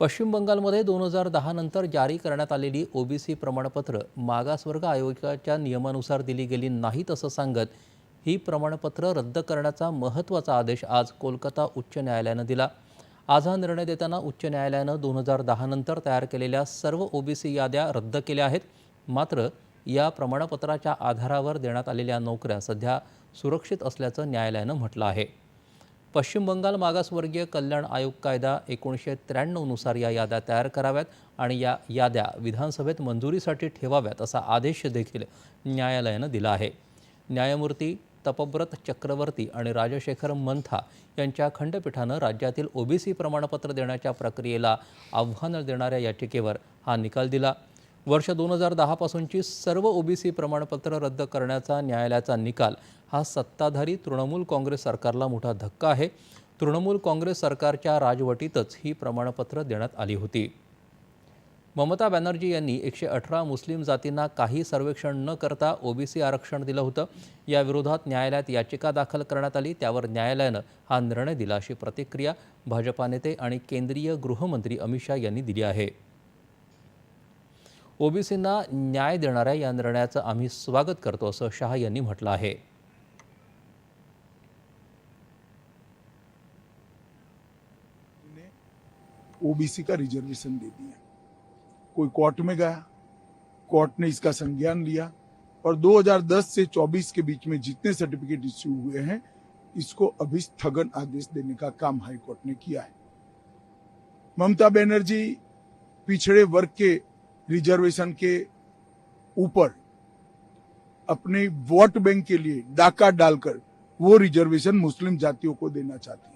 पश्चिम बंगालमध्ये दोन हजार दहा नंतर जारी करण्यात आलेली ओबीसी प्रमाणपत्र मागासवर्ग आयोगाच्या नियमानुसार दिली गेली नाहीत असं सांगत ही प्रमाणपत्र रद्द करण्याचा महत्त्वाचा आदेश आज कोलकाता उच्च न्यायालयानं दिला. आज हा निर्णय देताना उच्च न्यायालयानं दोन हजार दहा नंतर तयार केलेल्या सर्व ओबीसी याद्या रद्द केल्या आहेत. मात्र या प्रमाणपत्राच्या आधारावर देण्यात आलेल्या नोकऱ्या सध्या सुरक्षित असल्याचं न्यायालयानं म्हटलं आहे. पश्चिम बंगाल मागासवर्गीय कल्याण आयोग कायदा एकोणीसशे त्र्याण्णवनुसार या याद्या तयार कराव्यात आणि या याद्या विधानसभेत मंजुरीसाठी ठेवाव्यात असा आदेश देखील न्यायालयानं दिला आहे. न्यायमूर्ती तपव्रत चक्रवर्ती आणि राजशेखर मंथा यांच्या खंडपीठानं राज्यातील ओबीसी प्रमाणपत्र देण्याच्या प्रक्रियेला आव्हान देणाऱ्या याचिकेवर हा निकाल दिला. वर्ष दोन हजार दहापासूनची सर्व ओबीसी प्रमाणपत्र रद्द करण्याचा न्यायालयाचा निकाल हा सत्ताधारी तृणमूल काँग्रेस सरकारला मोठा धक्का आहे. तृणमूल काँग्रेस सरकारच्या राजवटीतच ही प्रमाणपत्र देण्यात आली होती. ममता बॅनर्जी यांनी एकशे अठरा मुस्लिम जातींना काही सर्वेक्षण न करता ओबीसी आरक्षण दिलं होतं. या विरोधात न्यायालयात याचिका दाखल करण्यात आली. त्यावर न्यायालयानं हा निर्णय दिला अशी प्रतिक्रिया भाजपा नेते आणि केंद्रीय गृहमंत्री अमित शाह यांनी दिली आहे. ओबीसींना न्याय देणाऱ्या या निर्णयाचं आम्ही स्वागत करतो असं शाह यांनी म्हटलं आहे. ओबीसी का रिजर्वेशन दे दिया? कोई कोर्ट में गया? कोर्ट ने इसका संज्ञान लिया और 2010 से 24 के बीच में जितने सर्टिफिकेट इश्यू हुए हैं इसको अभी स्थगन आदेश देने का काम हाई कोर्ट ने किया है। ममता बनर्जी पिछड़े वर्ग के रिजर्वेशन के ऊपर अपने वोट बैंक के लिए डाका डालकर वो रिजर्वेशन मुस्लिम जातियों को देना चाहती है।